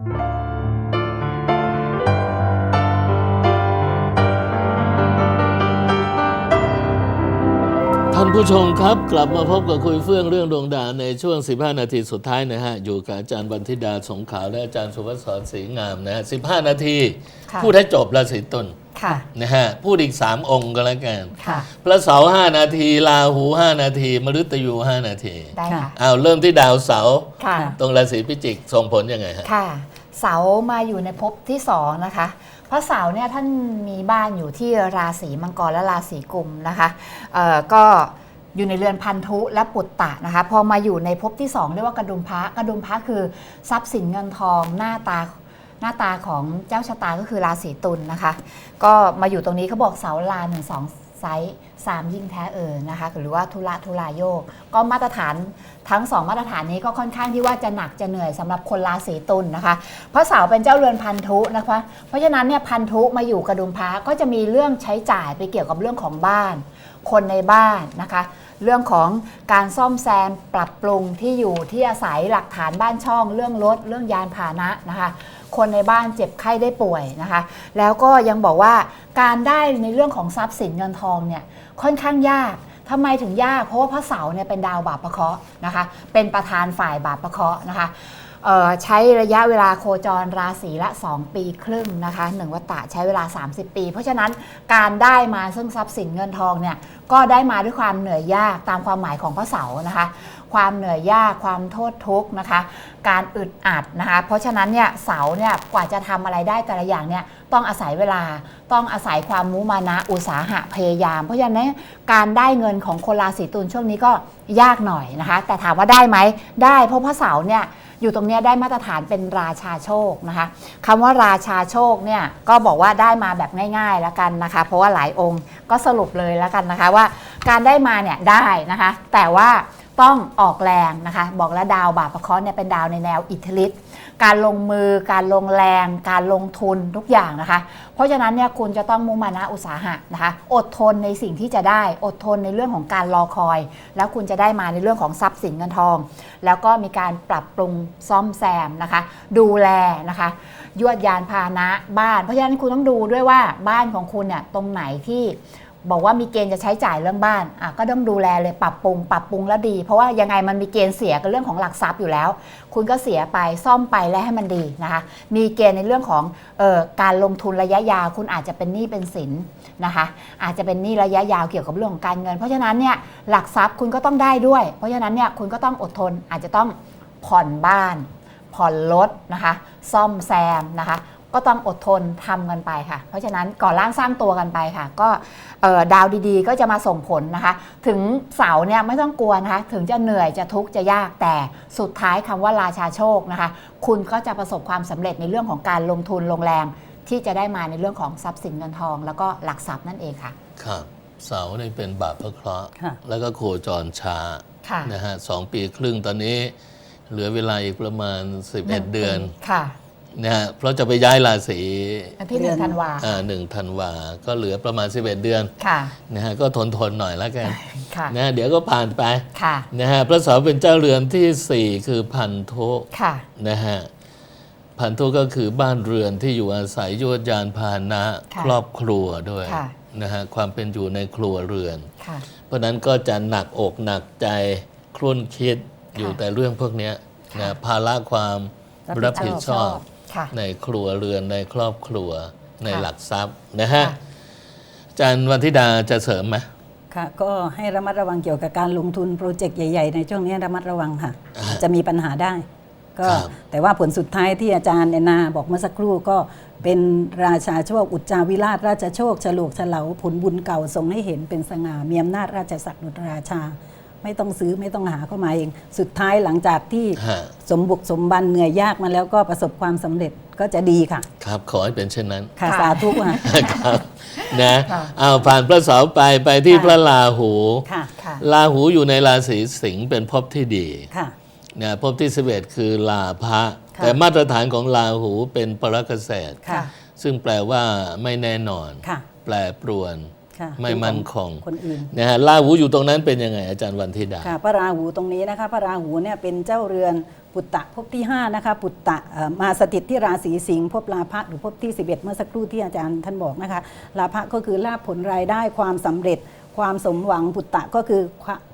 ท่านผู้ชมครับ กลับมาพบกับคุยเฟื่องเรื่องดวงดาวในช่วง 15 นาทีสุดท้ายนะฮะ อยู่กับอาจารย์บันทิดาสงขลาและอาจารย์สุวัสดิ์สอนศรีงามนะฮะ 15 นาทีค่ะพูดให้จบราศีตุล ค่ะนะฮะพูดอีก3องค์ก็แล้วกัน ค่ะ พระเสาร์5นาทีลาหู5นาที มฤตยู5นาทีได้ค่ะ อ้าวเริ่มที่ดาวเสาร์ค่ะ ตรงราศีพิจิกส่งผลยังไงฮะ ค่ะ เสาร์มาอยู่ในภพที่สองนะคะ เพราะเสาร์เนี่ยท่านมีบ้านอยู่ที่ราศีมังกรและราศีกุมนะคะเอ่อก็อยู่ในเรือนพันธุและปุตตะนะคะ พอมาอยู่ในภพที่สองเรียกว่ากระดุมพระกระดุมพระคือทรัพย์สินเงินทองหน้าตา หน้าตาของเจ้าชะตาก็คือราศีตุลนะคะ ก็มาอยู่ตรงนี้เขาบอกเสาลาหนึ่งสองไซส์สามยิ่งแท้เออนะคะ หรือว่าทุระทุลาโยก ก็มาตรฐานทั้งสองมาตรฐานนี้ก็ค่อนข้างที่ว่าจะหนักจะเหนื่อยสำหรับคนราศีตุลนะคะ เพราะเสาเป็นเจ้าเรือนพันธุนะคะ เพราะฉะนั้นเนี่ยพันธุมาอยู่กระดุมพระก็จะมีเรื่องใช้จ่ายไปเกี่ยวกับเรื่องของบ้าน คนในบ้านนะคะ เรื่องของการซ่อมแซมปรับปรุงที่อยู่ที่อาศัยหลักฐานบ้านช่อง เรื่องรถเรื่องยานพาหนะนะคะ คนในบ้านเจ็บไข้ได้ป่วยนะคะ แล้วก็ยังบอกว่าการได้ในเรื่องของทรัพย์สินเงินทองเนี่ยค่อนข้างยากทำไมถึงยากเพราะว่าพระเสาร์เนี่ยเป็นดาวบาปพระเคราะห์นะคะ เป็นประธานฝ่ายบาปพระเคราะห์นะคะใช้ระยะเวลาโคจรราศีละ 2 ปีครึ่งนะคะหนึ่งวัตตะใช้เวลา 30 ปี เพราะฉะนั้นการได้มาซึ่งทรัพย์สินเงินทองเนี่ยก็ได้มาด้วยความเหนื่อยยากตามความหมายของพระเสาร์นะคะ ความเหนื่อยยากความโทษทุกข์นะคะ การอึดอัดนะคะ เพราะฉะนั้นเนี่ยเสาเนี่ยกว่าจะทำอะไรได้แต่ละอย่างเนี่ยต้องอาศัยเวลาต้องอาศัยความมุมานะอุตสาหะพยายาม เพราะฉะนั้นการได้เงินของคนราศีตุลช่วงนี้ก็ยากหน่อยนะคะ แต่ถามว่าได้ไหมได้เพราะพระเสาเนี่ยอยู่ตรงนี้ได้มาตรฐานเป็นราชาโชคนะคะคำว่าราชาโชคเนี่ยก็บอกว่าได้มาแบบง่ายๆแล้วกันนะคะ เพราะว่าหลายองค์ก็สรุปเลยแล้วกันนะคะว่า การได้มาเนี่ยได้นะคะ แต่ว่า ต้องออกแรงนะคะ บอกแล้วดาวบาปะเคาะเนี่ยเป็นดาวในแนวอิทธิฤทธิ์การลงมือ การลงแรง การลงทุนทุกอย่างนะคะ เพราะฉะนั้นเนี่ยคุณจะต้องมุ่งมานะอุตสาหะนะคะ อดทนในสิ่งที่จะได้ อดทนในเรื่องของการรอคอย แล้วคุณจะได้มาในเรื่องของทรัพย์สินเงินทอง แล้วก็มีการปรับปรุงซ่อมแซมนะคะ ดูแลนะคะ ยวดยานพาหนะบ้าน เพราะฉะนั้นคุณต้องดูด้วยว่าบ้านของคุณเนี่ยตรงไหนที่ บอกว่ามีเกณฑ์จะใช้จ่ายเรื่องบ้านอะก็ต้องดูแลเลยปรับปรุง ปรับปรุงแล้วดี เพราะว่ายังไงมันมีเกณฑ์เสียกับเรื่องของหลักทรัพย์อยู่แล้ว คุณก็เสียไปซ่อมไปและให้มันดีนะคะมีเกณฑ์ในเรื่องของเออการลงทุนระยะยาว คุณอาจจะเป็นหนี้เป็นสินนะคะอาจจะเป็นหนี้ระยะยาวเกี่ยวกับเรื่องของการเงิน เพราะฉะนั้นเนี่ยหลักทรัพย์คุณก็ต้องได้ด้วย เพราะฉะนั้นเนี่ยคุณก็ต้องอดทนอาจจะต้องผ่อนบ้าน ผ่อนรถนะคะซ่อมแซมนะคะ ก็ต้องอดทนทำกันไปค่ะ เพราะฉะนั้นก่อร่างสร้างตัวกันไปค่ะ ก็เอ่อดาวดีๆ ก็จะมาส่งผลนะคะ ถึงเสาเนี่ยไม่ต้องกลัวนะคะ ถึงจะเหนื่อยจะทุกข์จะยากแต่สุดท้ายคำว่าราชาโชคนะคะ คุณก็จะประสบความสำเร็จในเรื่องของการลงทุนลงแรงที่จะได้มาในเรื่องของทรัพย์สินเงินทอง แล้วก็หลักทรัพย์นั่นเองค่ะ ครับเสาเนี่เป็นบาปพระเคราะห์ค่ะแล้วก็โคจรช้าค่ะนะฮะสองปีครึ่งตอนนี้ เหลือเวลาอีกประมาณ 11 เดือนค่ะ นะฮะเพราะจะไปย้ายราศีวันที่หนึ่งธันวาอ่าหนึ่งธันวา ก็เหลือประมาณ 11 เดือนค่ะ นะฮะก็ทนทนๆหน่อยแล้วกันค่ะ นะฮะเดี๋ยวก็ผ่านไปค่ะ นะฮะพระเสาร์เป็นเจ้าเรือนทีสี่ 4 คือพันธุค่ะ นะฮะพันธุก็คือบ้านเรือนที่อยู่อาศัยยวดยานพาหนะค่ะครอบครัวด้วยค่ะ นะฮะความเป็นอยู่ในครัวเรือน ค่ะ เพราะฉะนั้นก็จะหนักอกหนักใจครุ่นคิดอยู่ค่ะแต่เรื่องพวกเนี้ยค่ะนะภาระความรัรับบผิผิดดชชออบบค่ะ ในครัวเรือนในครอบครัวในค่ะหลักทรัพย์นะฮะค่ะอาจารย์วันธิดาจะเสริมไหมค่ะก็ให้ระมัดระวังเกี่ยวกับการลงทุนโปรเจกต์ใหญ่ ๆ ในช่วงนี้ระมัดระวังค่ะ จะมีปัญหาได้ก็ครับแต่ว่าผลสุดท้ายที่อาจารย์แอนนาบอกเมื่อสักครู่ก็เป็นราชาโชคอุจจาวิราชราชโชคฉลูกฉลาผลบุญเก่าทรงให้เห็นเป็นสง่ามีอำนาจราชศักดิ์ดุจราชา ไม่ต้องซื้อไม่ต้องหาเข้ามาเอง สุดท้ายหลังจากที่ฮะ สมบุกสมบันเหนื่อยยากมาแล้วก็ประสบความสำเร็จก็จะดีค่ะ ครับ ขอให้เป็นเช่นนั้น ค่ะค่ะ สาธุค่ะ ครับนะค่ะเอาผ่านพระเสาร์ไปไปที่ค่ะ พระลาหู ค่ะค่ะลาหูอยู่ในราศีสิงห์เป็นภพที่ดีค่ะ นะภพที่11คือลาภะค่ะ แต่มาตรฐานของลาหูเป็นปรกเกษตรค่ะ ซึ่งแปลว่าไม่แน่นอน ค่ะ แปรปรวนค่ะ ไม่เป็นของมั่นคงคนอื่นนะฮะราหูอยู่ตรงนั้นเป็นยังไงอาจารย์วันธิดาค่ะพระราหูตรงนี้นะคะพระราหูเนี่ยเป็นเจ้าเรือนปุตตะภพที่5นะคะปุตตะเอ่อมาสถิตที่ราศีสิงห์ภพลาภะหรือภพที่ 11 เมื่อสักครู่ที่อาจารย์ท่านบอกนะคะลาภะก็คือลาภผลรายได้ความสำเร็จความสมหวังปุตตะก็คือ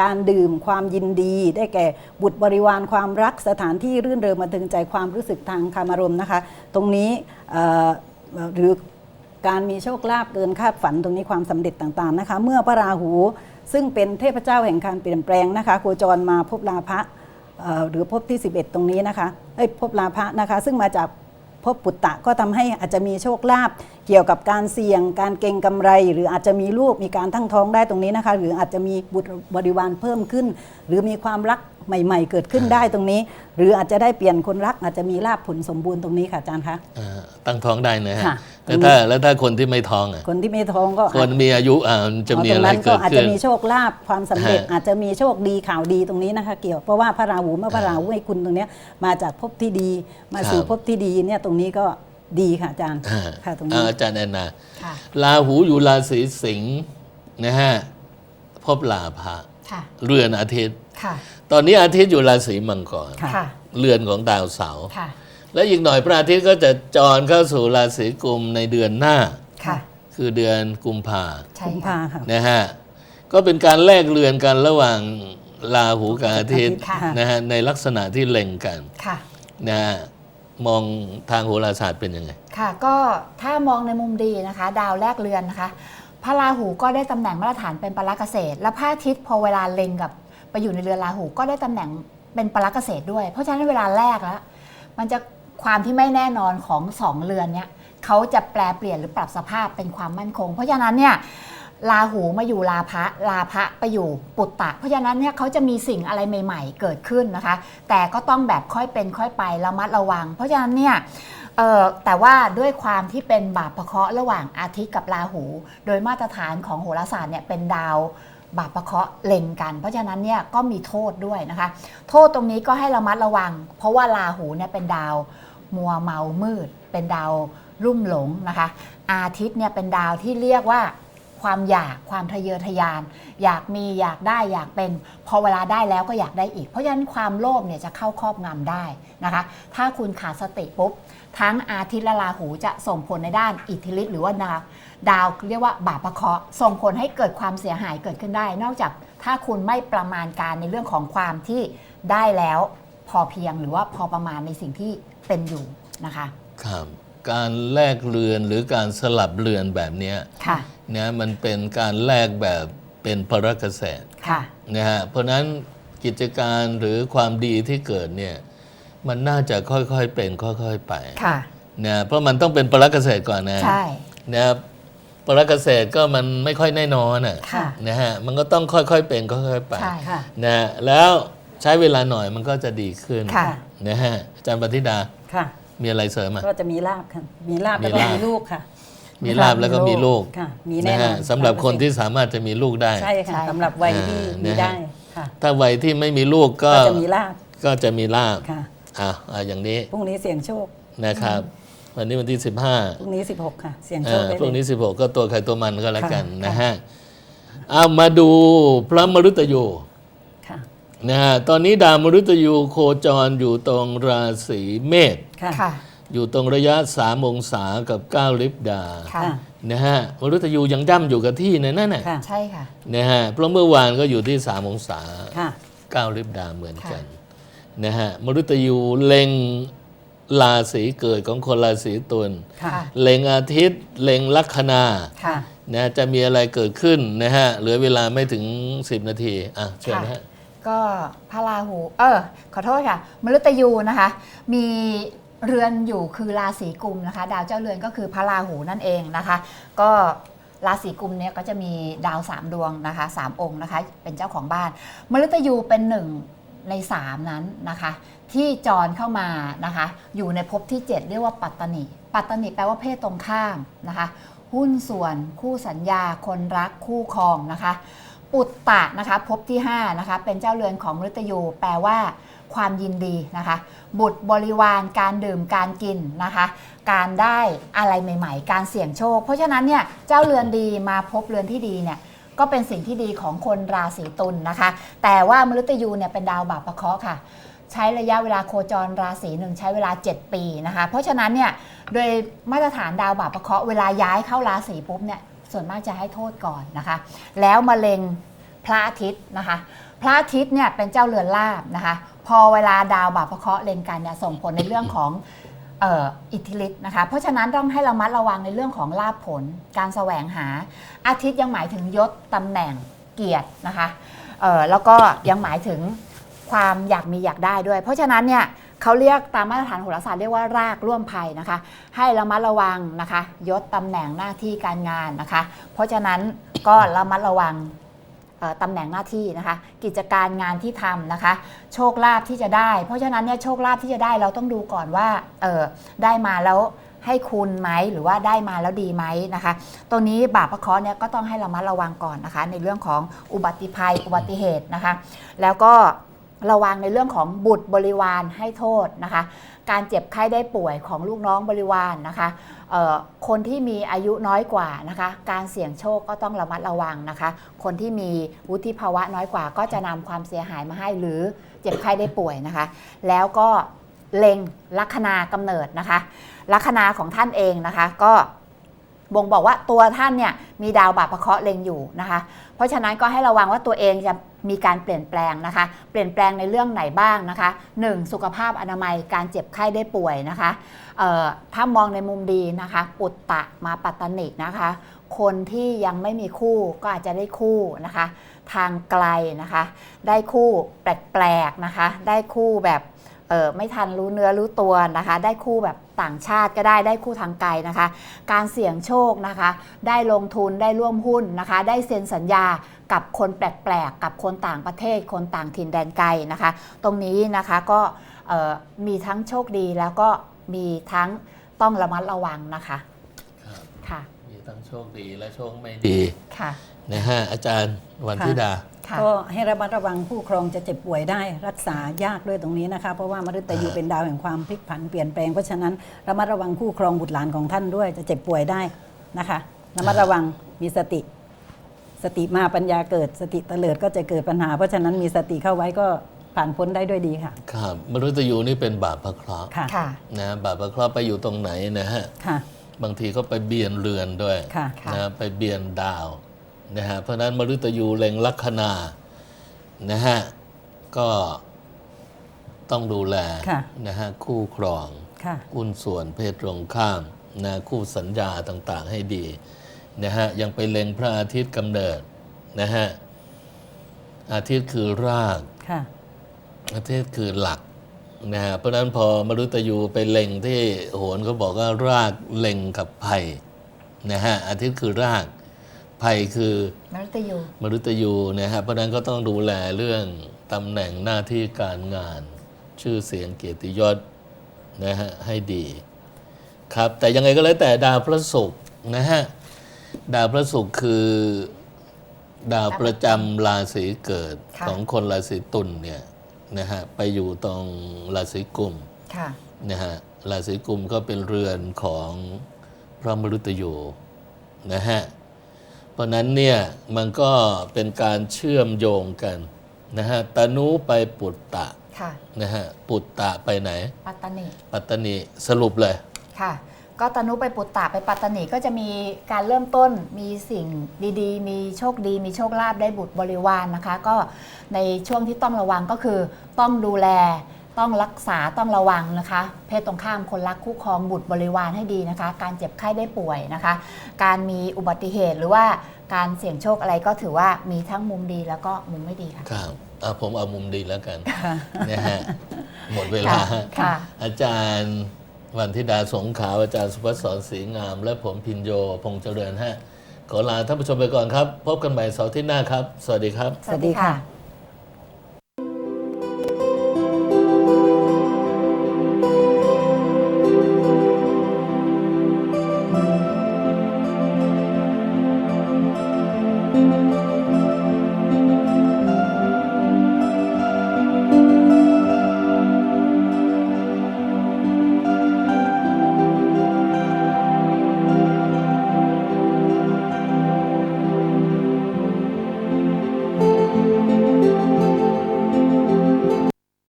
การดื่มความยินดี ได้แก่บุตรบริวารความรักสถานที่รื่นเริงมาถึงใจความรู้สึกทางคามารมณ์นะคะ ตรงนี้เอ่อหรือ การมีโชคลาภเกินคาดฝันตรงนี้ความสำเร็จต่างๆนะคะ เมื่อพระราหู ซึ่งเป็นเทพเจ้าแห่งการเปลี่ยนแปลงนะคะโคจรมาพบลาภะหรือพบที่ 11 ตรงนี้นะคะเอ้ยพบลาภะนะคะ ซึ่งมาจากพบปุตตะก็ทำให้อาจจะมีโชคลาภเกี่ยวกับการเสี่ยง การเก็งกำไร หรืออาจจะมีลูกมีการตั้งท้องได้ตรงนี้นะคะ หรืออาจจะมีบุตรบริวารเพิ่มขึ้น หรือมีความรักใหม่ ๆ เกิดขึ้นได้ตรงนี้ หรืออาจจะได้เปลี่ยนคนรักอาจจะมีลาภผลสมบูรณ์ตรงนี้ค่ะอาจารย์คะอ่าตั้งท้องได้นะฮะค่ะแล้วถ้าแล้วถ้าคนที่ไม่ท้องอะคนที่ไม่ท้องก็คนมีอายุอ่าจะมีตรอะงไรนั้นก็เกิดอาจขึ้จะนมีโชคลาภความสำเร็จฮะอาจจะมีโชคดีข่าวดีตรงนี้นะคะเกี่ยวเพราะว่าพระราหูเมื่อพระราหูให้คุณตรงเนี้ยมาจากภพที่ดี มาสู่ครับภพที่ดีเนี่ยตรงนี้ก็ ดีค่ะอาจารย์อ่าค่ะตรงอ่านี้อาจารย์แอนนาค่ะราหูอยู่ราศีสิงห์นะฮะพบลาภะค่ะเรือนอาทิตย์ค่ะตอนนี้อาทิตย์อยู่ราศีมังกรค่ะค่ะเรือนของดาวเสาร์ค่ะและอีกหน่อยพระอาทิตย์ก็จะจรเข้าสู่ราศีกุมในเดือนหน้าค่ะคือเดือนกุมภาใช่กุมค่ะภาค่ะนะฮะก็เป็นการแลกเรือนกันระหว่างราหูกับอาทิตย์ค่ะนะฮะในลักษณะที่เล็งกันค่ะนะฮะ มองทางโหราศาสตร์เป็นยังไง ค่ะ ก็ถ้ามองในมุมดีนะคะ ดาวแรกเรือนนะคะ พระราหูก็ได้ตำแหน่งมาตรฐานเป็นปลักเกษตร และพระอาทิตย์พอเวลาเล็งกับไปอยู่ในเรือนราหูก็ได้ตำแหน่งเป็นปลักเกษตรด้วย เพราะฉะนั้นเวลาแรกแล้วมันจะความที่ไม่แน่นอนของสองเรือนเนี้ยเขาจะแปลเปลี่ยนหรือปรับสภาพเป็นความมั่นคง เพราะฉะนั้นเนี่ย ราหูมาอยู่ลาภะลาภะไปอยู่ปุตตะ เพราะฉะนั้นเนี่ยเขาจะมีสิ่งอะไรใหม่ ๆ เกิดขึ้นนะคะ แต่ก็ต้องแบบค่อยเป็นค่อยไประมัดระวัง เพราะฉะนั้นเนี่ยแต่ว่าด้วยความที่เป็นบาปประเคาะระหว่างอาทิตย์กับราหู โดยมาตรฐานของโหราศาสตร์เนี่ยเป็นดาวบาปประเคาะเล็งกัน เพราะฉะนั้นเนี่ยก็มีโทษด้วยนะคะ โทษตรงนี้ก็ให้ระมัดระวัง เพราะว่าราหูเนี่ยเป็นดาวมัวเมามืด เป็นดาวรุ่มหลงนะคะ อาทิตย์เนี่ยเป็นดาวที่เรียกว่า ความอยากความทะเยอทะยาน อยากมีอยากได้อยากเป็น พอเวลาได้แล้วก็อยากได้อีก เพราะฉะนั้นความโลภเนี่ยจะเข้าครอบงำได้นะคะ ถ้าคุณขาดสติปุ๊บ ทั้งอาทิตย์และราหูจะส่งผลในด้านอิทธิฤทธิ์หรือว่าดาวดาวเรียกว่าบาปประเคาะส่งผลให้เกิดความเสียหายเกิดขึ้นได้ นอกจากถ้าคุณไม่ประมาณการในเรื่องของความที่ได้แล้วพอเพียงหรือว่าพอประมาณในสิ่งที่เป็นอยู่นะคะ ครับ การแลกเรือนหรือการสลับเรือนแบบเนี้ยค่ะนะมันเป็นการแลกแบบเป็นพระกระแสค่ะนะฮะเพราะฉะนั้นกิจการหรือความดีที่เกิดเนี่ยมันน่าจะค่อยๆเป็นค่อยๆไปค่ะนะเพราะมันต้องเป็นพระกระแสก่อนนะใช่นะครับพระกระแสก็มันไม่ค่อยแน่นอนน่ะค่ะนะฮะมันก็ต้องค่อยๆเป็นค่อยๆไปใช่ค่ะนะฮะแล้วใช้เวลาหน่อยมันก็จะดีขึ้นค่ะนะฮะอาจารย์ปฏิดาค่ะ มีอะไรเสริมอะ ก็จะมีลาบค่ะ มีลาบมีแล้วก็ลาภมีลูกค่ะมีลาบแล้วก็มีลูกค่ะ มีแน่นะนอฮะนสำหรับคนที่สามารถจะมีลูกได้ ใช่ค่ะสำหรับวัยที่อ่ามีนะฮะ ได้ค่ะ ถ้าวัยที่ไม่มีลูกก็ก็จะมีลาบก็จะมีลาบค่ะอะอะอย่างนี้พรุ่งนี้เสี่ยงโชคนะครับ วันนี้วันที่ พรุ่งนี้ 16 ค่ะ เสี่ยง15โชอ่าคได้พรุ่งเลนี้ย16 ก็ตัวใครตัวมันก็แล้วกันค่ะ นะฮะเอามาดูพระมฤตยูค่ะ นะฮะตอนนี้ดาวมฤตยูโคจรอยู่ตรงราศีเมษค่ะค่ะอยู่ตรงระยะ 3 องศากับ 9 ลิบดาค่ะค่ะ นะฮะมฤตยูยังย่ำอยู่กับที่นะนั่นน่ะค่ะ ใช่ค่ะ นะฮะเพราะเมื่อวานก็อยู่ที่ 3 องศา ค่ะ 9 ลิบดาเหมือนกันนะฮะมฤตยูเล็งราศีเกิดของคนราศีตุลค่ะ เล็งอาทิตย์ เล็งลัคนา ค่ะ นะจะมีอะไรเกิดขึ้นนะฮะเหลือเวลาไม่ถึง 10 นาที อะเชิญนะฮะ ก็พระราหู เออ ขอโทษค่ะ มฤตยูนะคะ มีเรือนอยู่คือราศีกุมนะคะ ดาวเจ้าเรือนก็คือพระราหูนั่นเองนะคะ ก็ราศีกุมเนี่ยก็จะมีดาวสามดวงนะคะสามองค์นะคะ เป็นเจ้าของบ้าน มฤตยูเป็นหนึ่งในสามนั้นนะคะ ที่จรเข้ามานะคะ อยู่ในภพที่ 7 เรียกว่าปัตตนิปัตตนิแปลว่าเพศตรงข้ามนะคะ หุ้นส่วนคู่สัญญาคนรักคู่ครองนะคะ ปุตตะนะคะภพที่5นะคะเป็นเจ้าเรือนของมฤตยู แปลว่า ความยินดีนะคะ บุตรบริวารการดื่มการกินนะคะ การได้อะไรใหม่ ๆ การเสี่ยงโชค เพราะฉะนั้นเนี่ยเจ้าเรือนดีมาพบเรือนที่ดีเนี่ยก็เป็นสิ่งที่ดีของคนราศีตุลนะคะ แต่ว่ามฤตยูเนี่ยเป็นดาวบาปพระเคราะห์ค่ะ ใช้ระยะเวลาโคจรราศีหนึ่งใช้เวลา 7 ปีนะคะ เพราะฉะนั้นเนี่ยโดยมาตรฐานดาวบาปพระเคราะห์เวลาย้ายเข้าราศีปุ๊บเนี่ย ส่วนมากจะให้โทษก่อนนะคะ แล้วมาเล็งพระอาทิตย์นะคะ พระอาทิตย์เนี่ยเป็นเจ้าเรือนลาบนะคะ พอเวลาดาวบาปพระเคราะห์เล็งกันเนี่ยส่งผลในเรื่องของอิทธิฤทธิ์นะคะ เพราะฉะนั้นต้องให้ระมัดระวังในเรื่องของลาบผล การแสวงหา อาทิตย์ยังหมายถึงยศตำแหน่งเกียรตินะคะเออแล้วก็ยังหมายถึงความอยากมีอยากได้ด้วย เพราะฉะนั้นเนี่ย เขาเรียกตามมาตรฐานโหราศาสตร์เรียกว่ารากร่วมภัยนะคะ ให้ระมัดระวังนะคะ ยศตำแหน่งหน้าที่การงานนะคะ เพราะฉะนั้นก็ระมัดระวังตำแหน่งหน้าที่นะคะ กิจการงานที่ทำนะคะ โชคลาภที่จะได้ เพราะฉะนั้นเนี่ยโชคลาภที่จะได้เราต้องดูก่อนว่าเออได้มาแล้วให้คุณไหมหรือว่าได้มาแล้วดีไหมนะคะตัวนี้บาปพระเคราะห์เนี่ยก็ต้องให้ระมัดระวังก่อนนะคะ ในเรื่องของอุบัติภัยอุบัติเหตุนะคะ แล้วก็ ระวังในเรื่องของบุตรบริวารให้โทษนะคะ การเจ็บไข้ได้ป่วยของลูกน้องบริวารนะคะคนที่มีอายุน้อยกว่านะคะ การเสี่ยงโชคก็ต้องระมัดระวังนะคะ คนที่มีวุฒิภาวะน้อยกว่า ก็จะนำความเสียหายมาให้หรือเจ็บไข้ได้ป่วยนะคะ แล้วก็เล็งลัคนากำเนิดนะคะ ลัคนาของท่านเองนะคะก็ บ่งบอกว่าตัวท่านเนี่ยมีดาวบาปพระเคราะห์เล็งอยู่นะคะ เพราะฉะนั้นก็ให้ระวังว่าตัวเองจะมีการเปลี่ยนแปลงนะคะ เปลี่ยนแปลงในเรื่องไหนบ้างนะคะ 1. สุขภาพอนามัยการเจ็บไข้ได้ป่วยนะคะถ้ามองในมุมดีนะคะ ปุตตะมาปัตตนินะคะ คนที่ยังไม่มีคู่ก็อาจจะได้คู่นะคะ ทางไกลนะคะ ได้คู่แปลกๆนะคะ ได้คู่แบบไม่ทันรู้เนื้อรู้ตัวนะคะ ได้คู่แบบ ต่างชาติก็ได้ได้คู่ทางไกลนะคะ การเสี่ยงโชคนะคะ ได้ลงทุนได้ร่วมหุ้นนะคะ ได้เซ็นสัญญากับคนแปลกๆ กับคนต่างประเทศ คนต่างถิ่นแดนไกลนะคะ ตรงนี้นะคะก็มีทั้งโชคดีแล้วก็มีทั้งต้องระมัดระวังนะคะ ทั้งโชคดีและโชคไม่ดีค่ะนะฮะอาจารย์วันธิดาค่ะก็ให้ระมัดระวังผู้ครองจะเจ็บป่วยได้รักษายากด้วยตรงนี้นะคะเพราะว่ามฤตยูเป็นดาวแห่งความพลิกผันเปลี่ยนแปลงเพราะฉะนั้นระมัดระวังคู่ครองบุตรหลานของท่านด้วยจะเจ็บป่วยได้นะคะระมัดระวังมีสติ สติมาปัญญาเกิดสติเตลิดก็จะเกิดปัญหา เพราะฉะนั้นมีสติเข้าไว้ก็ผ่านพ้นได้ด้วยดีค่ะครับมฤตยูนี่เป็นบาปพระเคราะห์ค่ะค่ะนะบาปพระเคราะห์ไปอยู่ตรงไหนนะฮะค่ะ บางทีก็ไปเบียนเรือนด้วยค่ะค่ะ นะไปเบียนดาวนะฮะเพราะฉะนั้นมฤตยูเล็งลัคนานะฮะก็ต้องดูแลค่ะ นะฮะคู่ครอง ค่ะ หุ้นส่วนเพศตรงข้ามนะคู่สัญญาต่างๆให้ดีนะฮะยังไปเล็งพระอาทิตย์กำเนิดนะฮะอาทิตย์คือราก ค่ะ อาทิตย์คือหลัก นะฮะเพราะฉะนั้นพอมฤตยูไปเล็งที่โหนเขาบอกว่ารากเล็งกับไผ่นะฮะอาทิตย์คือรากไผ่คือมฤตยูมฤตยูนะฮะเพราะฉะนั้นก็ต้องดูแลเรื่องตำแหน่งหน้าที่การงาน ชื่อเสียงเกียรติยศนะฮะให้ดีครับแต่ยังไงก็แล้วแต่ดาวพระศุกร์นะฮะดาวพระศุกร์คือดาวประจำราศีเกิดค่ะของคนราศีตุลเนี่ย นะฮะไปอยู่ตรงราศีกุมค่ะนะฮะราศีกุมก็เป็นเรือนของพระมฤตยูนะฮะเพราะนั้นเนี่ยมันก็เป็นการเชื่อมโยงกันนะฮะตนุไปปุตตะค่ะนะฮะปุตตะไปไหน ปัตตานีปัตตานีสรุปเลยค่ะ ก็ตนุไปปุตตะไปปัตตานีก็จะมีการเริ่มต้นมีสิ่งดีๆ มีโชคดี มีโชคลาภได้บุตรบริวารนนะคะ ก็ในช่วงที่ต้องระวังก็คือต้องดูแลต้องรักษาต้องระวังนะคะ เพศตรงข้ามคนรักคู่ครองบุตรบริวารให้ดีนะคะ การเจ็บไข้ได้ป่วยนะคะ การมีอุบัติเหตุหรือว่าการเสี่ยงโชคอะไรก็ถือว่ามีทั้งมุมดีแล้วก็มุมไม่ดีค่ะ ครับอะผมเอามุมดีแล้วกันค่ะนะฮะหมดเวลา ค่ะค่ะอาจารย์ วันธิดาสงขาวอาจารย์สุภศรศรีงาม และผมพินโยพงษ์เจริญฮะขอลาท่านผู้ชมไปก่อนครับ พบกันใหม่เสาร์ที่หน้าครับ สวัสดีครับ สวัสดีค่ะ